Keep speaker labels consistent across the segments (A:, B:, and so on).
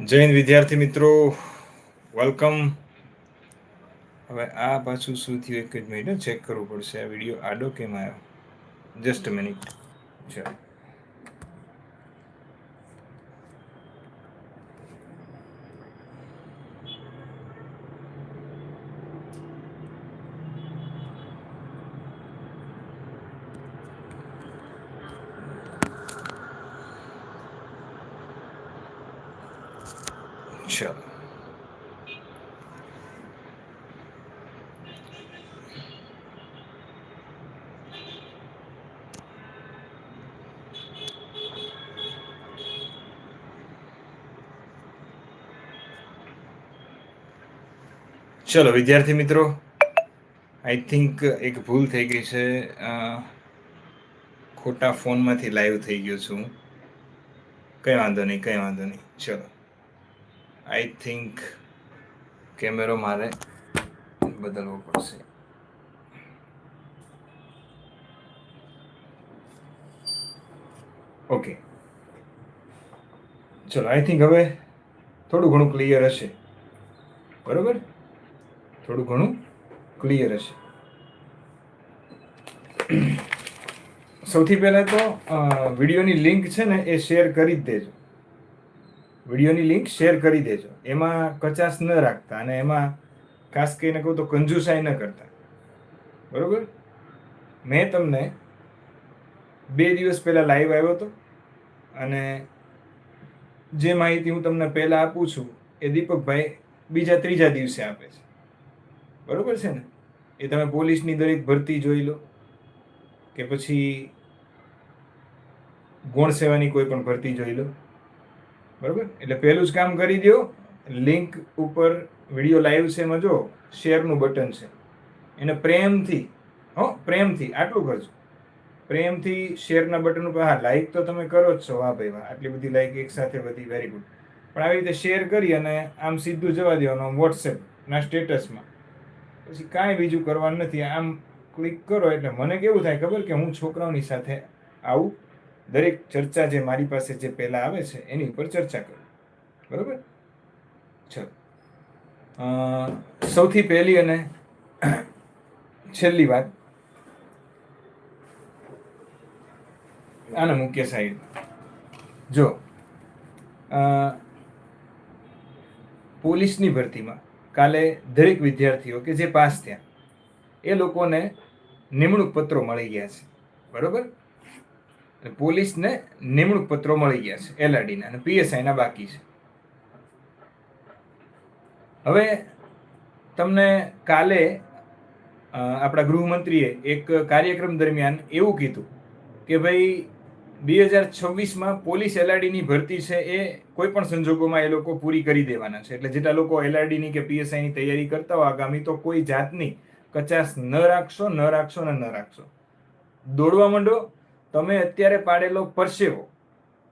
A: હિન્દ, વિદ્યાર્થી મિત્રો. વેલકમ હવે આ પાછું શું થયું, એક જ મિનિટ ચેક કરવું પડશે આ વીડિયો આડો કેમ આવ્યો જસ્ટ મિનિટ ચાલો. ચાલો ચલો વિદ્યાર્થી મિત્રો આઈ થિંક એક ભૂલ થઈ ગઈ છે. ખોટા ફોનમાંથી લાઈવ થઈ ગયો છું. કંઈ વાંધો નહીં, કંઈ વાંધો નહીં. ચલો. આઈ થિંક કેમેરો મારે બદલવો પડશે. ઓકે ચલો આઈ થિંક હવે થોડું ઘણું ક્લિયર હશે. બરોબર? થોડું ઘણું ક્લિયર હશે. સૌથી પહેલાં તો વિડીયોની લિંક છે ને એ શેર કરી જ દેજો. વિડીયોની લિંક શેર કરી દેજો. એમાં કચાશ ન રાખતા અને એમાં ખાસ કરીને કહું તો કંજુસાઈ ન કરતા. બરોબર? મેં તમને બે દિવસ પહેલાં લાઈવ આવ્યો હતો અને જે માહિતી હું તમને પહેલાં આપું છું એ દીપકભાઈ બીજા ત્રીજા દિવસે આપે છે. બરોબર છે ને? એ તમે પોલીસની દરેક ભરતી જોઈ લો કે પછી ગૌણ સેવાની કોઈ પણ ભરતી જોઈ લો. બરોબર? એટલે પહેલું જ કામ કરી દો લિંક ઉપર વીડિયો લાઈવ છે એમાં જો, શેરનું બટન છે. એને પ્રેમથી, હો, પ્રેમથી આટલું કરજો. પ્રેમથી શેરના બટન ઉપર, હા લાઈક તો તમે કરો જ છો. વાહ ભાઈ, વાહ, આટલી બધી લાઈક એક સાથે બધી વેરી ગુડ પણ આવી રીતે શેર કરી અને આમ સીધું જવા દેવાનું, આમ વોટ્સએપના સ્ટેટસમાં. પછી કાંઈ બીજું કરવાનું નથી. આમ ક્લિક કરો એટલે મને કેવું થાય ખબર કે હું છોકરાઓની સાથે આવું દરેક ચર્ચા જે મારી પાસે જે પહેલાં આવે છે, એની ઉપર ચર્ચા કરું. બરોબર? ચલો. સૌથી પહેલી અને છેલ્લી વાત. આને મુખ્ય સાઈડ જો પોલીસની ભરતીમાં કાલે દરેક વિદ્યાર્થીઓ કે જે પાસ થયા, એ લોકોને નિમણૂક પત્રો મળી ગયા છે. બરોબર? પોલીસને નિમણૂક પત્રો મળી ગયા છે એલઆરડીના અને પીએસઆઈના બાકી છે. હવે તમને કાલે આપણા ગૃહમંત્રીએ એક કાર્યક્રમ દરમિયાન એવું કીધું કે ભાઈ, બે હજાર છવ્વીસમાં પોલીસ એલઆરડીની ભરતી છે એ કોઈ પણ સંજોગોમાં એ લોકો પૂરી કરી દેવાના છે. એટલે જેટલા લોકો એલઆરડીની કે પીએસઆઈની તૈયારી કરતા હોય, આગામી તો કોઈ જાતની કચાશ ન રાખશો ન રાખશો ને ન રાખશો. દોડવા માંડો. તમે અત્યારે પાડેલો પરસેવો,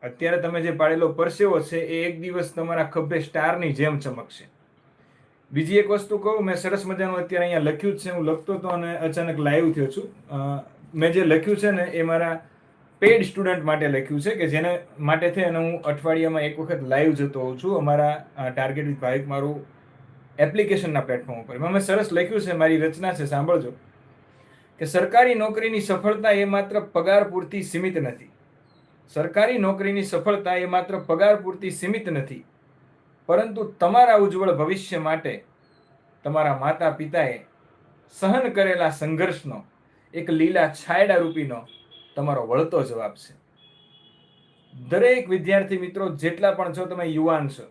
A: અત્યારે તમે જે પાડેલો પરસેવો છે, એ એક દિવસ તમારા ખભે સ્ટારની જેમ ચમકશે. બીજી એક વસ્તુ કહું, મેં સરસ મજાનું અત્યારે અહીંયા લખ્યું છે, હું લખતો હતો અને અચાનક લાઈવ થયો છું. મેં જે લખ્યું છે ને, એ મારા પેડ સ્ટુડન્ટ માટે લખ્યું છે, કે જેને માટે થઈ અને હું અઠવાડિયામાં એક વખત લાઈવ જતો હોઉં છું. અમારા ટાર્ગેટ વિથ ભાવિક મારું એપ્લિકેશનના પ્લેટફોર્મ ઉપર. મેં સરસ લખ્યું છે, મારી રચના છે, સાંભળજો. કે સરકારી નોકરીની સફળતા એ માત્ર પગાર પૂરતી સીમિત નથી. સરકારી નોકરીની સફળતા એ માત્ર પગાર પૂરતી સીમિત નથી. પરંતુ તમારા ઉજ્જવળ ભવિષ્ય માટે તમારા માતા પિતાએ સહન કરેલા સંઘર્ષનો, એક લીલા છાયડા રૂપીનો તમારો વળતો જવાબ છે. દરેક વિદ્યાર્થી મિત્રો, જેટલા પણ છો તમે યુવાન છો,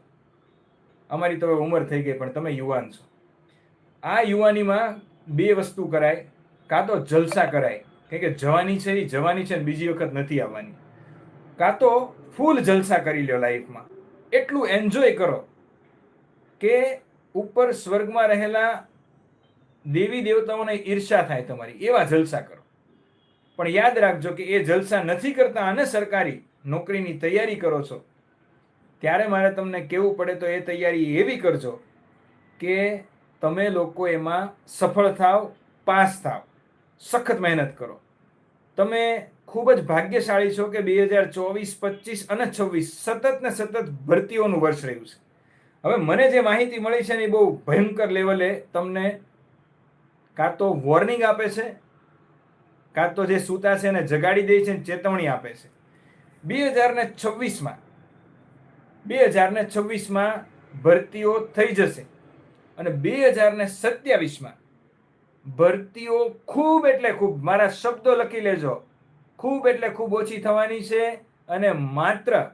A: અમારી તો ઉંમર થઈ ગઈ, પણ તમે યુવાન છો. આ યુવાનીમાં બે વસ્તુ કરાય કાં તો જલસા કરાય. કારણ કે જવાની છે એ જવાની છે ને બીજી વખત નથી આવવાની. કાં તો ફૂલ જલસા કરી લો લાઈફમાં. એટલું એન્જોય કરો કે ઉપર સ્વર્ગમાં રહેલા દેવી દેવતાઓને ઈર્ષા થાય તમારી. એવા જલસા કરો. પણ યાદ રાખજો કે એ જલસા નથી કરતા અને સરકારી નોકરીની તૈયારી કરો છો. ત્યારે મારે તમને કહેવું પડે તો એ તૈયારી એવી કરજો કે તમે લોકો એમાં સફળ થાવ, પાસ થાવ. સખત મહેનત કરો. તમે ખૂબ જ ભાગ્યશાળી છો કે બે હજાર ચોવીસ, પચીસ અને છવ્વીસ સતત ને સતત ભરતીઓનું વર્ષ રહ્યું છે. હવે મને જે માહિતી મળી છે ને એ બહુ ભયંકર લેવલે તમને કાં તો વોર્નિંગ આપે છે, કાં તો જે સૂતા છે એને જગાડી દે છે ચેતવણી આપે છે. બે હજાર ને છવ્વીસમાં, બે હજાર ને છવ્વીસમાં ભરતીઓ થઈ જશે અને બે હજાર ને સત્યાવીસમાં ભરતીઓ ખૂબ એટલે ખૂબ. મારા શબ્દો લખી લેજો. ખૂબ એટલે ખૂબ ઓછી થવાની છે અને માત્ર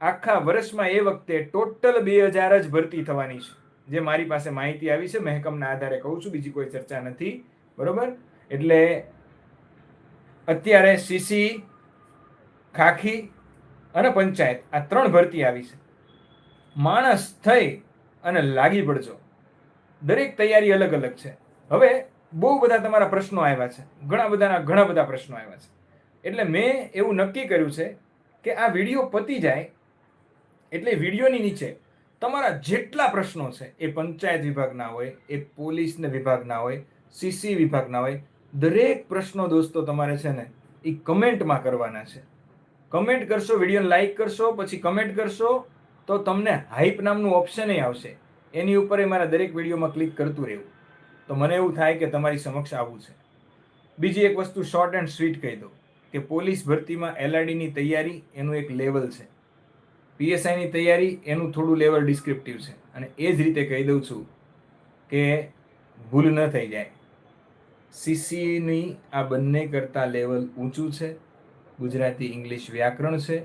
A: આખા વર્ષમાં એ વખતે ટોટલ બે હજાર જ ભરતી થવાની છે. જે મારી પાસે માહિતી આવી છે, મહેકમના આધારે કહું છું, બીજી કોઈ ચર્ચા નથી. બરોબર? એટલે અત્યારે સીસી ખાખી અને પંચાયત આ ત્રણ ભરતી આવી છે. માણસ થઈ અને લાગી પડજો. દરેક તૈયારી અલગ અલગ છે. હવે બહુ બધા તમારા પ્રશ્નો આવ્યા છે. ઘણા બધાના ઘણા બધા પ્રશ્નો આવ્યા છે. એટલે મેં એવું નક્કી કર્યું છે કે આ વીડિયો પતી જાય એટલે વિડીયોની નીચે તમારા જેટલા પ્રશ્નો છે, એ પંચાયત વિભાગના હોય, એ પોલીસના વિભાગના હોય સીસી વિભાગના હોય, દરેક પ્રશ્નો દોસ્તો તમારે છે ને એ કમેન્ટમાં કરવાના છે. કમેન્ટ કરશો, વિડીયોને લાઈક કરશો, પછી કમેન્ટ કરશો, તો તમને હાઈપ નામનું ઓપ્શન આવશે. એની ઉપર એ મારા દરેક વિડીયોમાં ક્લિક કરતું રહેવું. તો મને એવું થાય કે તમારી સમક્ષ આવવું છે. બીજી એક વસ્તુ શોર્ટ એન્ડ સ્વીટ કહી દો કે પોલીસ ભરતીમાં એલઆરડીની તૈયારી એનું એક લેવલ છે. પીએસઆઈની તૈયારી એનું થોડું લેવલ ડિસ્ક્રિપ્ટિવ છે. અને એ જ રીતે કહી દઉં છું કે ભૂલ ન થઈ જાય. સીસીની આ બંને કરતાં લેવલ ઊંચું છે. ગુજરાતી ઇંગ્લિશ વ્યાકરણ છે.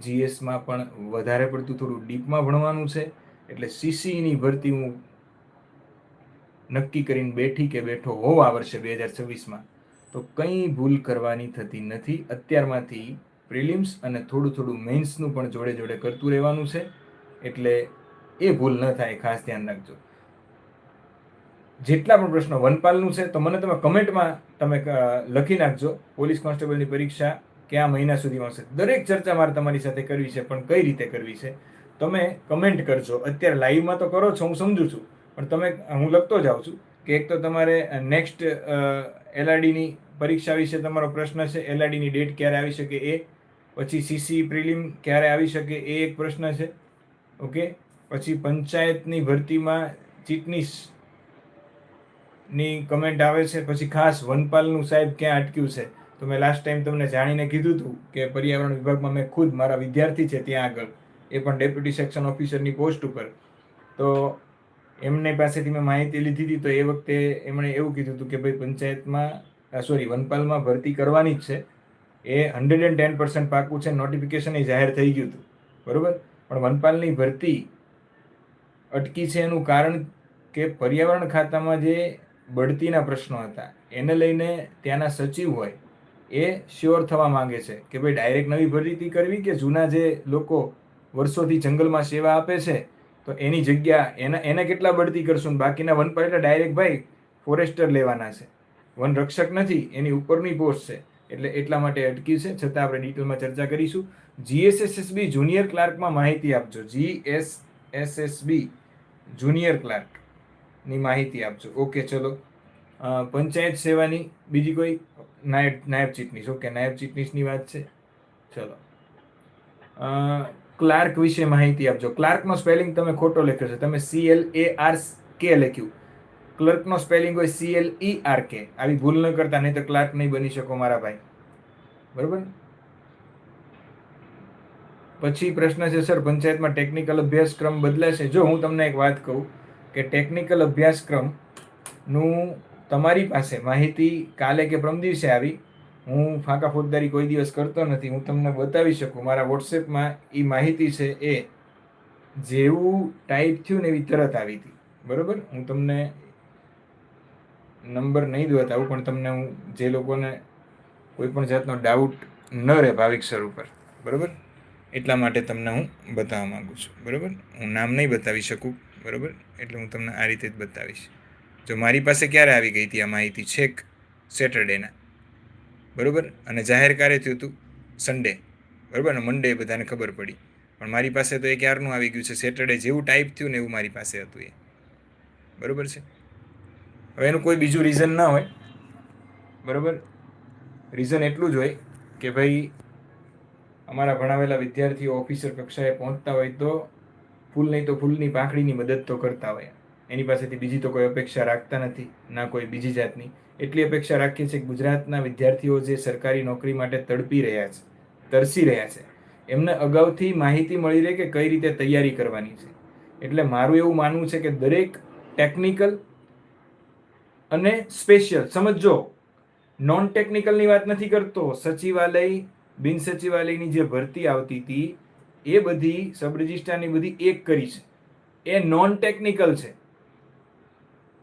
A: જીએસમાં પણ વધારે પડતું થોડું ડીપમાં ભણવાનું છે. એટલે સીસીની ભરતી હું નક્કી કરીને બેઠી કે બેઠો હોવ આ વર્ષે બે હજાર છવ્વીસમાં, તો કંઈ ભૂલ કરવાની થતી નથી. અત્યારમાંથી પ્રિલિમ્સ અને થોડું થોડું મેન્સનું પણ જોડે જોડે કરતું રહેવાનું છે. એટલે એ ભૂલ ન થાય, ખાસ ધ્યાન રાખજો. જેટલા પણ પ્રશ્નો વનપાલનું છે, તો મને તમે કમેન્ટમાં તમે લખી નાખજો. પોલીસ કોન્સ્ટેબલની પરીક્ષા કયા મહિના સુધીમાં આવશે દરેક ચર્ચા મારે તમારી સાથે કરવી છે, પણ કઈ રીતે કરવી છે? તમે કમેન્ટ કરજો. અત્યારે લાઈવમાં તો કરો છો, હું સમજુ છું. પણ તમે, હું લખતો જાઉં છું કે એક તો તમારે નેક્સ્ટ એલઆરડીની પરીક્ષા વિશે તમારો પ્રશ્ન છે. એલઆરડીની ડેટ ક્યારે આવી શકે એ, પછી સીસી પ્રિલિમ ક્યારે આવી શકે એ એક પ્રશ્ન છે. ઓકે પછી પંચાયતની ભરતીમાં ચીટનીસની કમેન્ટ આવે છે. પછી ખાસ વનપાલનું સાહેબ ક્યાં અટક્યું છે? તો મેં લાસ્ટ ટાઈમ તમને જાણીને કીધું હતું કે પર્યાવરણ વિભાગમાં મેં ખુદ મારા વિદ્યાર્થી છે ત્યાં આગળ. એ પણ ડેપ્યુટી સેક્શન ઓફિસરની પોસ્ટ ઉપર. તો એમને પાસેથી મેં માહિતી લીધી હતી, તો એ વખતે એમણે એવું કીધું હતું કે ભાઈ પંચાયતમાં સોરી વનપાલમાં ભરતી કરવાની જ છે. એ હંડ્રેડ એન્ડ ટેન પર્સન્ટ પાકું છે નોટિફિકેશન એ જાહેર થઈ ગયું હતું. બરાબર? પણ વનપાલની ભરતી અટકી છે એનું કારણ કે પર્યાવરણ ખાતામાં જે બઢતીના પ્રશ્નો હતા, એને લઈને ત્યાંના સચિવ હોય, એ શ્યોર થવા માંગે છે કે ભાઈ ડાયરેક્ટ નવી ભરતી કરવી કે જૂના જે લોકો વર્ષોથી જંગલમાં સેવા આપે છે તો એની જગ્યા, એના, એને કેટલા બઢતી કરશું બાકીના બાકીના પર એટલે ડાયરેક્ટ ભાઈ ફોરેસ્ટર લેવાના છે. વન રક્ષક નથી, એની ઉપરની પોસ્ટ છે. એટલે એટલા માટે અટકી છે. છતાં આપણે ડિટેલમાં ચર્ચા કરીશું. જીએસએસએસબી જુનિયર ક્લાર્કમાં માહિતી આપજો. જીએસએસએસબી જુનિયર ક્લાર્કની માહિતી આપજો. ઓકે ચલો. પંચાયત સેવાની બીજી કોઈ? નાયબ નાયબ ચીટનીસ ઓકે નાયબ ચીટનીસની વાત છે. ચલો. ક્લાર્ક વિશે માહિતી આપજો. ક્લાર્કનો સ્પેલિંગ તમે ખોટો લખ્યો છે. તમે સી એલ એ આર કે લખ્યું. ક્લર્કનો સ્પેલિંગ હોય C L E R K આવી ભૂલ ન કરતા, નહીં તો ક્લાર્ક નહીં બની શકો મારા ભાઈ. બરોબર? પછી પ્રશ્ન છે, સર, પંચાયતમાં ટેકનિકલ અભ્યાસક્રમ બદલાશે? જો હું તમને એક વાત કહું કે ટેકનિકલ અભ્યાસક્રમનું તમારી પાસે માહિતી કાલે કે પ્રમ દિવસે આવી. હું ફાંકા ફોજદારી કોઈ દિવસ કરતો નથી, હું તમને બતાવી શકું. મારા વોટ્સએપમાં એ માહિતી છે એ, જેવું ટાઈપ થયું ને એવી તરત આવી હતી. બરાબર? હું તમને નંબર નહીં બતાવું પણ તમને હું જે લોકોને કોઈ પણ જાતનો ડાઉટ ન રહે ભાવિક સર ઉપર. બરાબર? એટલા માટે તમને હું બતાવવા માગું છું. બરાબર? હું નામ નહીં બતાવી શકું. બરાબર? એટલે હું તમને આ રીતે જ બતાવીશ. જો મારી પાસે ક્યારે આવી ગઈ હતી આ માહિતી? છેક સેટરડેના બરાબર? અને જાહેર કાર્ય થયું હતું સન્ડે બરાબર? ને મંડે બધાને ખબર પડી. પણ મારી પાસે તો એ ક્યારનું આવી ગયું છે? સેટરડે જેવું ટાઈપ થયું ને એવું મારી પાસે હતું એ. બરાબર છે? હવે એનું કોઈ બીજું રીઝન ના હોય. બરાબર? રીઝન એટલું જ હોય કે ભાઈ, અમારા ભણાવેલા વિદ્યાર્થીઓ ઓફિસર કક્ષાએ પહોંચતા હોય તો ફૂલ નહીં તો ફૂલની પાંખડીની મદદ તો કરતા હોય. એની પાસેથી બીજી તો કોઈ અપેક્ષા રાખતા નથી, ના કોઈ બીજી જાતની. એટલી અપેક્ષા રાખીએ છીએ ગુજરાતના વિદ્યાર્થીઓ જે સરકારી નોકરી માટે તડપી રહ્યા છે, તરસી રહ્યા છે, એમને અગાઉથી માહિતી મળી રહે કે કઈ રીતે તૈયારી કરવાની છે. એટલે મારું એવું માનવું છે કે દરેક ટેકનિકલ અને સ્પેશિયલ, સમજો નોન ટેકનિકલની વાત નથી કરતો, સચિવાલય, બિન સચિવાલયની જે ભરતી આવતી હતી, એ બધી સબ રજિસ્ટ્રારની બધી એક કરી છે. એ નોન ટેકનિકલ છે.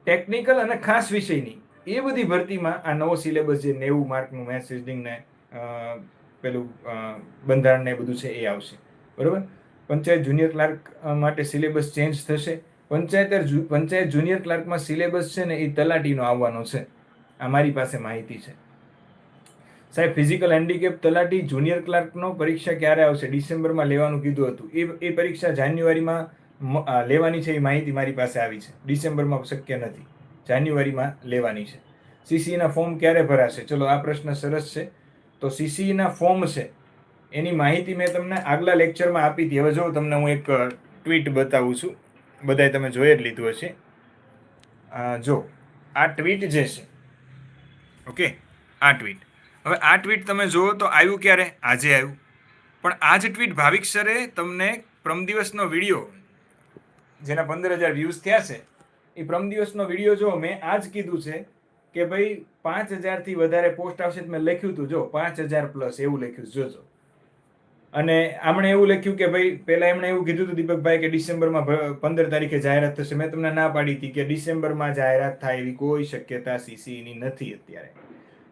A: ટેકનિકલ અને ખાસ વિષયની. એ બધી ભરતીમાં આ નવો સિલેબસ જે નેવું માર્કનું મેથ્સ રિઝનિંગ પેલું બંધારણને બધું છે એ આવશે. બરાબર? પંચાયત જુનિયર ક્લાર્ક માટે સિલેબસ ચેન્જ થશે. પંચાયત પંચાયત જુનિયર ક્લાર્કમાં સિલેબસ છે ને એ તલાટીનો આવવાનો છે. આ મારી પાસે માહિતી છે. સાહેબ ફિઝિકલ હેન્ડીકેપ તલાટી જુનિયર ક્લાર્કનો પરીક્ષા ક્યારે આવશે? ડિસેમ્બરમાં લેવાનું કીધું હતું. એ એ પરીક્ષા જાન્યુઆરીમાં લેવાની છે એ માહિતી મારી પાસે આવી છે. ડિસેમ્બરમાં શક્ય નથી. જાન્યુઆરીમાં લેવાની છે. સીસીના ફોર્મ ક્યારે ભરાશે? ચલો, આ પ્રશ્ન સરસ છે. તો સીસીના ફોર્મ છે. એની માહિતી મેં તમને આગલા લેક્ચરમાં આપી હતી. હવે જો તમને હું એક ટ્વીટ બતાવું છું. બધાએ તમે જોઈ જ લીધું હશે. જો, આ ટ્વીટ જે છે. ઓકે? આ ટ્વીટ. હવે આ ટ્વીટ તમે જુઓ તો આવ્યું ક્યારે? આજે આવ્યું. પણ આ જ ટ્વીટ ભાવિક સરે તમને પ્રમ દિવસનો વીડિયો જેના પંદર હજાર વ્યૂઝ થયા છે, એ પ્રમ દિવસનો વીડિયો જો મેં આ જ કીધું છે કે ભાઈ પાંચ હજારથી વધારે પોસ્ટ આવશે મેં લખ્યું હતું, જો પાંચ હજાર પ્લસ એવું લખ્યું જોજો. અને આમણે એવું લખ્યું કે ભાઈ, પહેલાં એમણે એવું કીધું હતું દીપકભાઈ કે ડિસેમ્બરમાં પંદર તારીખે જાહેરાત થશે. મેં તમને ના પાડી હતી કે ડિસેમ્બરમાં જાહેરાત થાય એવી કોઈ શક્યતા સીસીઈની નથી અત્યારે.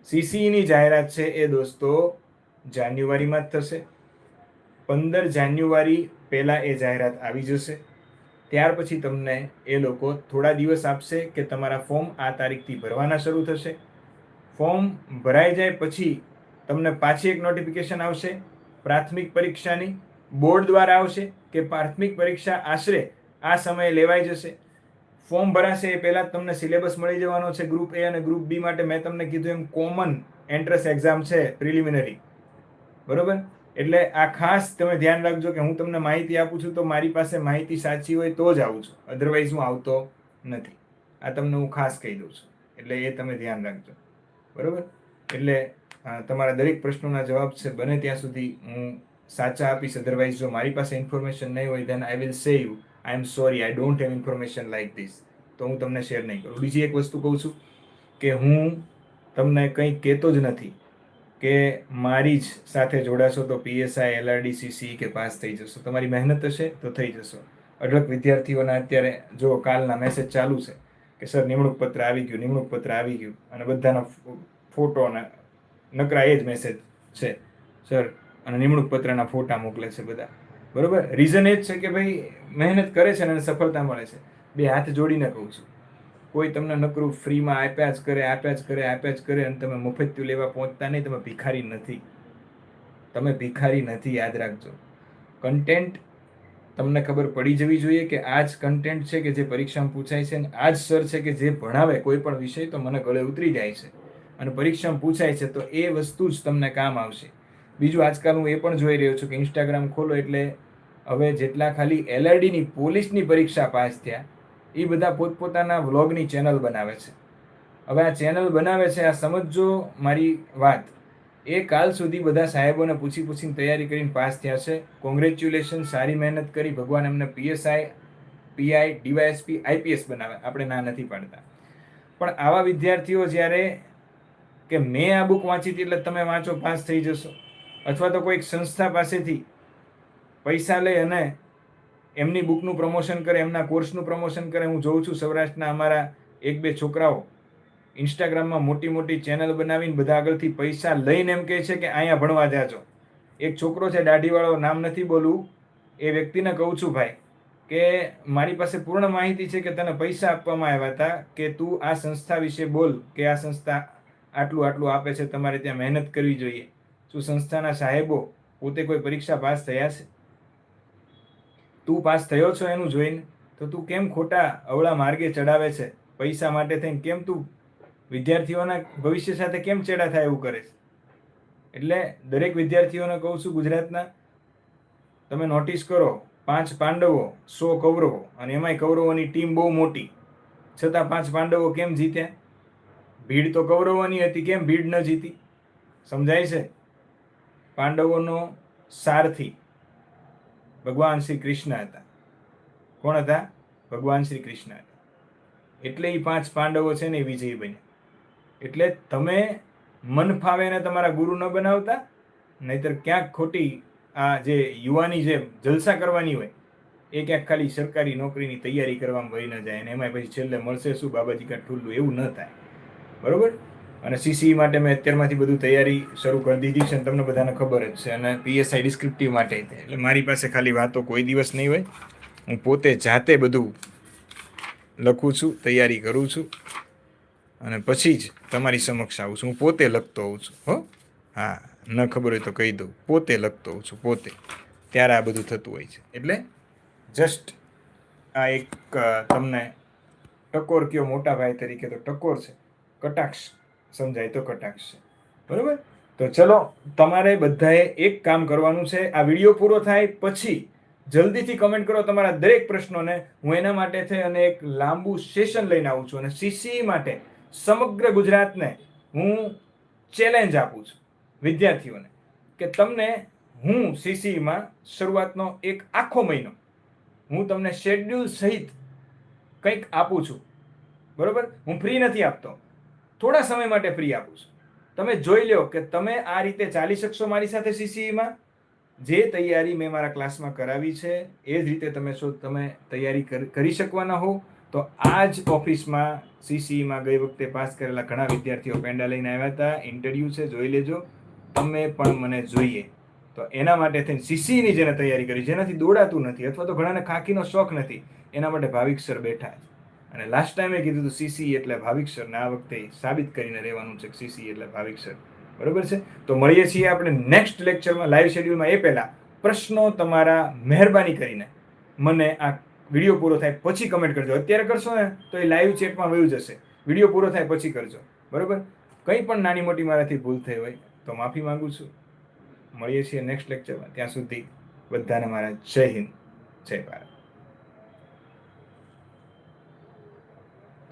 A: સીસીઈની જાહેરાત છે એ દોસ્તો જાન્યુઆરીમાં જ થશે. પંદર જાન્યુઆરી પહેલાં એ જાહેરાત આવી જશે. ત્યાર પછી તમને એ લોકો થોડા દિવસ આપશે કે તમારા ફોર્મ આ તારીખથી ભરવાના શરૂ થશે. ફોર્મ ભરાઈ જાય પછી તમને પાછી એક નોટિફિકેશન આવશે, પ્રાથમિક પરીક્ષાની બોર્ડ દ્વારા આવશે કે પ્રાથમિક પરીક્ષા આશરે આ સમયે લેવાઈ જશે. ફોર્મ ભરાશે એ પહેલાં તમને સિલેબસ મળી જવાનો છે ગ્રુપ એ અને ગ્રુપ બી માટે. મેં તમને કીધું એમ કોમન એન્ટ્રન્સ એક્ઝામ છે પ્રિલિમિનરી બરોબર? એટલે આ ખાસ તમે ધ્યાન રાખજો કે હું તમને માહિતી આપું છું, તો મારી પાસે માહિતી સાચી હોય તો જ આવું છું. અધરવાઇઝ હું આવતો નથી. આ તમને હું ખાસ કહી દઉં છું. એટલે એ તમે ધ્યાન રાખજો. બરોબર? એટલે તમારા દરેક પ્રશ્નોના જવાબ છે, બને ત્યાં સુધી હું સાચા આપીશ. અધરવાઇઝ જો મારી પાસે ઇન્ફોર્મેશન નહીં હોય then I will say you I am sorry I don't have information like this તો હું તમને શેર નહીં કરું. બીજી એક વસ્તુ કહું છું કે હું તમને કંઈ કહેતો જ નથી કે મારી જ સાથે જોડાશો તો પીએસઆઈ એલઆરડીસીસી કે પાસ થઈ જશો. તમારી મહેનત હશે તો થઈ જશો. અઢળક વિદ્યાર્થીઓના અત્યારે જો કાલના મેસેજ ચાલુ છે કે સર, નિમણૂક પત્ર આવી ગયું, નિમણૂક પત્ર આવી ગયું. અને બધાના ફોટો અને નકરા એ જ મેસેજ છે. સર, અને નિમણૂક પત્રના ફોટા મોકલે છે બધા. બરોબર? રીઝન એ જ છે કે ભાઈ મહેનત કરે છે અને સફળતા મળે છે. બે હાથ જોડીને કહું છું. કોઈ તમને નકરું ફ્રીમાં આપ્યા જ કરે, આપ્યા જ કરે, આપ્યા જ કરે અને તમે મફતિયું લેવા પહોંચતા નહીં, તમે ભિખારી નથી. તમે ભિખારી નથી, યાદ રાખજો. કન્ટેન્ટ તમને ખબર પડી જવી જોઈએ કે આ જ કન્ટેન્ટ છે કે જે પરીક્ષામાં પૂછાય છે અને આ જ સર છે કે જે ભણાવે કોઈ પણ વિષય તો મને ગળે ઉતરી જાય છે. અને પરીક્ષામાં પૂછાય છે તો એ વસ્તુ જ તમને કામ આવશે. બીજું આજકાલ હું એ પણ જોઈ રહ્યો છું કે ઇન્સ્ટાગ્રામ ખોલો એટલે હવે જેટલા ખાલી એલઆરડીની પોલીસની પરીક્ષા પાસ થયા એ બધા પોતપોતાના વ્લોગની ચેનલ બનાવે છે. હવે આ ચેનલ બનાવે છે, આ સમજજો મારી વાત. એ કાલ સુધી બધા સાહેબોને પૂછી પૂછીને તૈયારી કરીને પાસ થયા છે. કોંગ્રેચ્યુલેશન સારી મહેનત કરી. ભગવાન એમને પીએસઆઈ પીઆઈ ડીવાયએસપી આઈપીએસ બનાવે. આપણે ના નથી પાડતા. પણ આવા વિદ્યાર્થીઓ જ્યારે કે મેં આ બુક વાંચી હતી એટલે તમે વાંચો, પાસ થઈ જશો. અથવા તો કોઈક સંસ્થા પાસેથી પૈસા લઈ અને એમની બુકનું પ્રમોશન કરે, એમના કોર્સનું પ્રમોશન કરે. હું જોઉં છું સૌરાષ્ટ્રના અમારા એક બે છોકરાઓ ઇન્સ્ટાગ્રામમાં મોટી મોટી ચેનલ બનાવીને બધા આગળથી પૈસા લઈને એમ કહે છે કે અહીંયા ભણવા જાજો. એક છોકરો છે, દાઢીવાળો, નામ નથી બોલવું. એ વ્યક્તિને કહું છું ભાઈ કે મારી પાસે પૂર્ણ માહિતી છે કે તને પૈસા આપવામાં આવ્યા હતા કે તું આ સંસ્થા વિશે બોલ, કે આ સંસ્થા આટલું આટલું આપે છે, તમારે ત્યાં મહેનત કરવી જોઈએ. શું સંસ્થાના સાહેબો પોતે કોઈ પરીક્ષા પાસ થયા છે? તું પાસ થયો છો એનું જોઈને, તો તું કેમ ખોટા અવળા માર્ગે ચડાવે છે? પૈસા માટે થઈને કેમ તું વિદ્યાર્થીઓના ભવિષ્ય સાથે કેમ ચેડા થાય એવું કરે છે? એટલે દરેક વિદ્યાર્થીઓને કહું છું ગુજરાતના, તમે નોટિસ કરો, પાંચ પાંડવો સો કૌરવો અને એમાંય કૌરવોની ટીમ બહુ મોટી. છતાં પાંચ પાંડવો કેમ જીત્યા? ભીડ તો કૌરવોની હતી, કેમ ભીડ ન જીતી? સમજાય છે? પાંડવોનો સારથી ભગવાન શ્રી કૃષ્ણ હતા. કોણ હતા? ભગવાન શ્રી કૃષ્ણ હતા. એટલે એ પાંચ પાંડવો છે ને એ વિજયી બન્યા. એટલે તમે મન ફાવે તમારા ગુરુ ન બનાવતા, નહીતર ક્યાંક ખોટી આ જે યુવાની જે જલસા કરવાની હોય, એ ક્યાંક ખાલી સરકારી નોકરીની તૈયારી કરવામાં વહી ન જાય અને એમાં પછી છેલ્લે મળશે શું બાબાજી કાંઈ ઠુલ્લું? એવું ન થાય. બરોબર? અને સીસી માટે મેં અત્યારમાંથી બધું તૈયારી શરૂ કરી દીધી છે અને તમને બધાને ખબર જ છે. અને પીએસઆઈ ડિસ્ક્રિપ્ટિવ માટે એટલે મારી પાસે ખાલી વાતો કોઈ દિવસ નહીં હોય. હું પોતે જાતે બધું લખું છું, તૈયારી કરું છું. અને પછી જ તમારી સમક્ષ આવું છું. હું પોતે લખતો હોઉં છું, હો? હા, ન ખબર હોય તો કહી દઉં. પોતે લખતો હોઉં છું, પોતે. ત્યારે આ બધું થતું હોય છે. એટલે જસ્ટ આ એક તમને ટકોર કયો મોટા ભાઈ તરીકે તો ટકોર છે. કટાક્ષ. સમજાય તો કટાક્ષ છે. બરોબર? તો ચલો, તમારે બધાએ એક કામ કરવાનું છે. આ વીડિયો પૂરો થાય પછી જલ્દીથી કમેન્ટ કરો તમારા દરેક પ્રશ્નોને. હું એના માટે થઈ અને એક લાંબુ સેશન લઈને આવું છું અને સીસી માટે સમગ્ર ગુજરાતને હું ચેલેન્જ આપું છું વિદ્યાર્થીઓને કે તમને હું સીસીમાં શરૂઆતનો એક આખો મહિનો હું તમને શેડ્યુલ સહિત કંઈક આપું છું. બરોબર? હું ફ્રી નથી આપતો. થોડા સમય માટે ફ્રી આપું છું. તમે જોઈ લો કે તમે આ રીતે ચાલી શકશો મારી સાથે સીસીઈમાં જે તૈયારી મેં મારા ક્લાસમાં કરાવી છે, એ જ રીતે તમે શું તમે તૈયારી કરી શકવાના હો. તો આ જ ઓફિસમાં સીસીઈમાં ગઈ વખતે પાસ કરેલા ઘણા વિદ્યાર્થીઓ પેંડા લઈને આવ્યા હતા. ઇન્ટરવ્યૂ છે, જોઈ લેજો. તમે પણ મને જોઈએ. તો એના માટે થઈને સીસીની જેને તૈયારી કરી, જેનાથી દોડાતું નથી અથવા તો ઘણાને ખાકીનો શોખ નથી, એના માટે ભાવિક સર બેઠા છે. અને લાસ્ટ ટાઈમે કીધું હતું સીસી એટલે ભાવિક ને આ વખતે સાબિત કરીને રહેવાનું છે સીસી એટલે ભાવિક સર. બરોબર છે? તો મળીએ છીએ આપણે નેક્સ્ટ લેક્ચરમાં લાઈવ શેડ્યુલમાં એ પહેલાં પ્રશ્નો તમારા મહેરબાની કરીને મને આ વીડિયો પૂરો થાય પછી કમેન્ટ કરજો. અત્યારે કરશો ને તો એ લાઈવ ચેટમાં વયું જશે. વીડિયો પૂરો થાય પછી કરજો. બરોબર? કંઈ પણ નાની મોટી મારાથી ભૂલ થઈ હોય તો માફી માંગુ છું. મળીએ છીએ નેક્સ્ટ લેક્ચરમાં ત્યાં સુધી બધાને મારા જય હિન્દ. જય ભારત.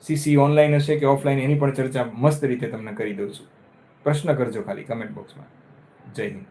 A: સીસી ઓનલાઈન હશે કે ઓફલાઈન એની પણ ચર્ચા મસ્ત રીતે તમને કરી દઉં છું. પ્રશ્ન કરજો ખાલી કમેન્ટ બોક્સમાં જય હિન્દ.